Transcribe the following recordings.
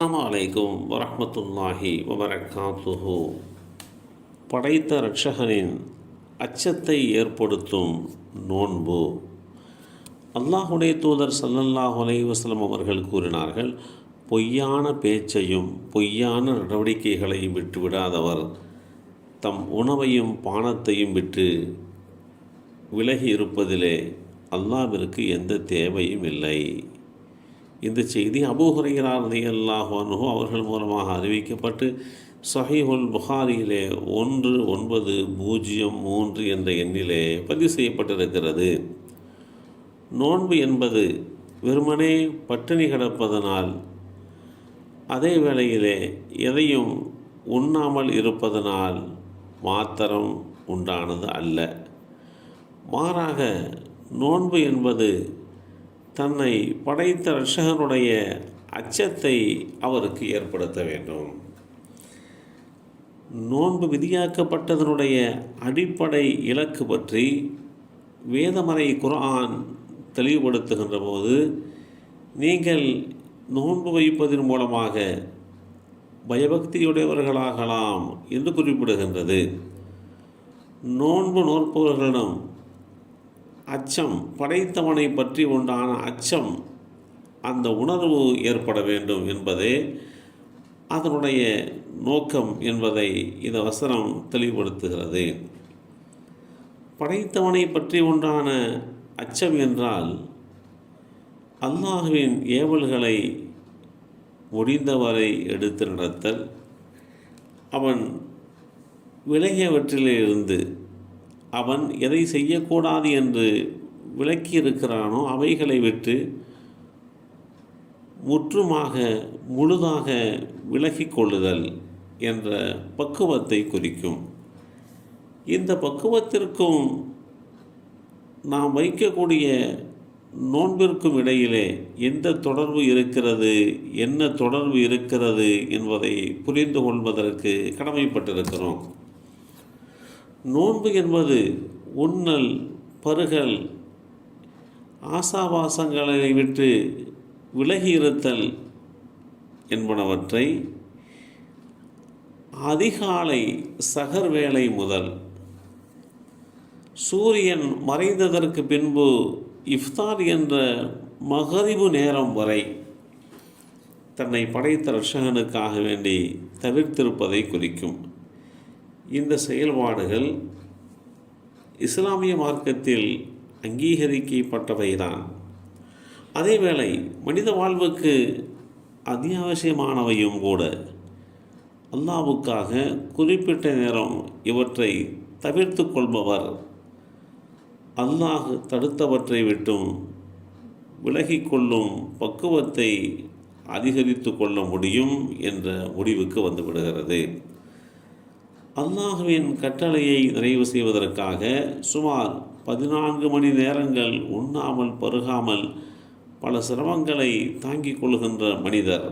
அஸ்ஸலாமு அலைக்கும் வரமத்துல்லாஹி வபரகாத்துஹு. படைத்த ரட்சகனின் அச்சத்தை ஏற்படுத்தும் நோன்பு. அல்லாஹுடைய தூதர் சல்லல்லாஹ் அலைஹி அவர்கள் கூறினார்கள் பொய்யான பேச்சையும் பொய்யான நடவடிக்கைகளையும் விட்டு விடாதவர். தம் உணவையும் பானத்தையும் விட்டு விலகி இருப்பதிலே அல்லாவிற்கு எந்த தேவையும் இல்லை. இந்த செய்தி அபூ ஹுரைரா அவர்கள் மூலமாக அறிவிக்கப்பட்டு சஹீஹுல் புகாரியிலே ஒன்று ஒன்பது பூஜ்ஜியம் மூன்று என்ற எண்ணிலே பதிவு செய்யப்பட்டிருக்கிறது. நோன்பு என்பது வெறுமனே பட்டினி கிடப்பதனால் அதே வேளையிலே எதையும் உண்ணாமல் இருப்பதனால் மாத்திரம் உண்டானது அல்ல. மாறாக நோன்பு என்பது தன்னை படைத்த ரட்சகனுடைய அச்சத்தை அவருக்கு ஏற்படுத்த வேண்டும். நோன்பு விதியாக்கப்பட்டதனுடைய அடிப்படை இலக்கு பற்றி வேதமறை குர்ஆன் தெளிவுபடுத்துகின்ற போது நீங்கள் நோன்பு வைப்பதன் மூலமாக பயபக்தியுடையவர்களாகலாம் என்று குறிப்பிடுகின்றது. நோன்பு நோற்பவர்களிடம் அச்சம் படைத்தவனை பற்றி உண்டான அச்சம் அந்த உணர்வு ஏற்பட வேண்டும் என்பதே அதனுடைய நோக்கம் என்பதை இந்த வசனம் தெளிவுபடுத்துகிறது. படைத்தவனை பற்றி உண்டான அச்சம் என்றால் அல்லாஹுவின் ஏவல்களை முடிந்தவரை எடுத்து நடத்தல் அவன் விலகியவற்றிலிருந்து அவன் எதை செய்யக்கூடாது என்று விளக்கி இருக்கிறானோ அவைகளை விட்டு முற்றுமாக முழுதாக விலகிக் கொள்ளுதல் என்ற பக்குவத்தை குறிக்கும். இந்த பக்குவத்திற்கும் நாம் வைக்கக்கூடிய நோன்பிற்கும் இடையிலே எந்த தொடர்பு இருக்கிறது என்ன தொடர்பு இருக்கிறது என்பதை புரிந்து கொள்வதற்கு கடமைப்பட்டிருக்கிறோம். நோன்பு என்பது உண்ணல் பருகல் ஆசாபாசங்களை விட்டு விலகி இருத்தல் என்பனவற்றை அதிகாலை சகர் வேளை முதல் சூரியன் மறைந்ததற்கு பின்பு இஃப்தார் என்ற மகரிபு நேரம் வரை தன்னை படைத்த ரஷகனுக்காக வேண்டி தவிர்த்திருப்பதை குறிக்கும். இந்த செயல்பாடுகள் இஸ்லாமிய மார்க்கத்தில் அங்கீகரிக்கப்பட்டவைதான். அதேவேளை மனித வாழ்வுக்கு அத்தியாவசியமானவையும் கூட. அல்லாவுக்காக குறிப்பிட்ட நேரம் இவற்றை தவிர்த்து கொள்பவர். அல்லாஹ் தடுத்தவற்றை விட்டும் விலகிக்கொள்ளும் பக்குவத்தை அதிகரித்து கொள்ள முடியும் என்ற முடிவுக்கு வந்துவிடுகிறது. அல்லாஹுவின் கட்டளையை நிறைவு செய்வதற்காக சுமார் பதினான்கு மணி நேரங்கள் உண்ணாமல் பருகாமல் பல சிரமங்களை தாங்கிக் கொள்கின்ற மனிதர்.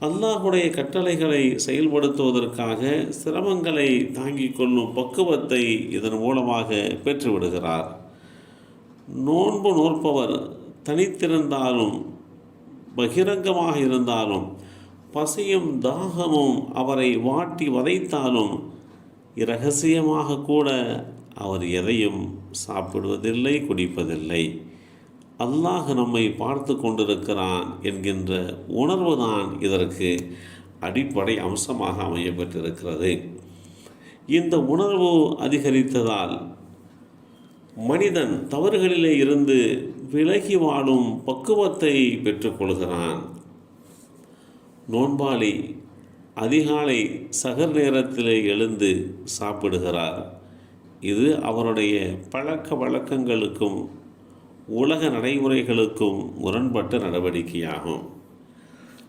அல்லாஹுடைய கட்டளைகளை செயல்படுத்துவதற்காக சிரமங்களை தாங்கிக் கொள்ளும் பக்குவத்தை இதன் மூலமாக பெற்றுவிடுகிறார். நோன்பு நோற்பவர் தனித்திருந்தாலும் பகிரங்கமாக இருந்தாலும் பசியும் தாகமும் அவரை வாட்டி வதைத்தாலும் இரகசியமாக கூட அவர் எதையும் சாப்பிடுவதில்லை குடிப்பதில்லை. அல்லாஹ் நம்மை பார்த்து கொண்டிருக்கிறான் என்கின்ற உணர்வுதான் இதற்கு அடிப்படை அம்சமாக அமையப்பட்டிருக்கிறது. இந்த உணர்வு அதிகரித்ததால் மனிதன் தவறுகளிலே இருந்து விலகி வாழும் பக்குவத்தை பெற்றுக்கொள்கிறான். நோன்பாளி அதிகாலை சகர் நேரத்திலே எழுந்து சாப்பிடுகிறார். இது அவருடைய பழக்க வழக்கங்களுக்கும் உலக நடைமுறைகளுக்கும் முரண்பட்ட நடவடிக்கையாகும்.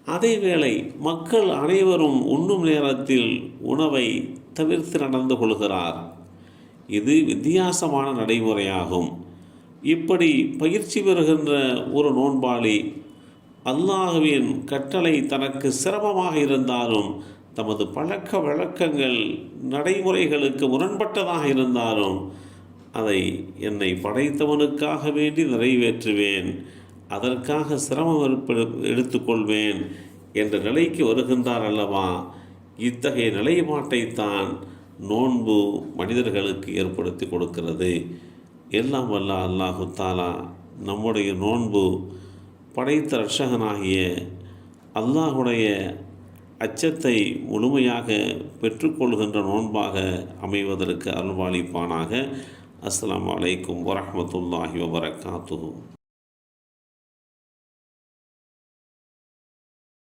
அதேவேளை மக்கள் அனைவரும் உண்ணும் நேரத்தில் உணவை தவிர்த்து நடந்து கொள்கிறார். இது வித்தியாசமான நடைமுறையாகும். இப்படி பயிற்சி பெறுகின்ற ஒரு நோன்பாளி அல்லாஹுவின் கட்டளை தனக்கு சிரமமாக இருந்தாலும் தமது பழக்க வழக்கங்கள் நடைமுறைகளுக்கு முரண்பட்டதாக இருந்தாலும் அதை என்னை படைத்தவனுக்காக வேண்டி நிறைவேற்றுவேன் அதற்காக சிரமம் எடுத்துக்கொள்வேன் என்ற நிலைக்கு வருகின்றார் அல்லவா? இத்தகைய நிலைப்பாட்டைத்தான் நோன்பு மனிதர்களுக்கு ஏற்படுத்தி கொடுக்கிறது. எல்லாம் வல்ல அல்லாஹு தாலா நம்முடைய நோன்பு படைத்த ரட்சகனாகிய அல்லாஹுடைய அச்சத்தை முழுமையாக பெற்றுக்கொள்கின்ற நோன்பாக அமைவதற்கு அருள்வாளிப்பானாக. அஸ்லாம் அலைக்கும் வரமத்துல்லாஹி வபரகாத்து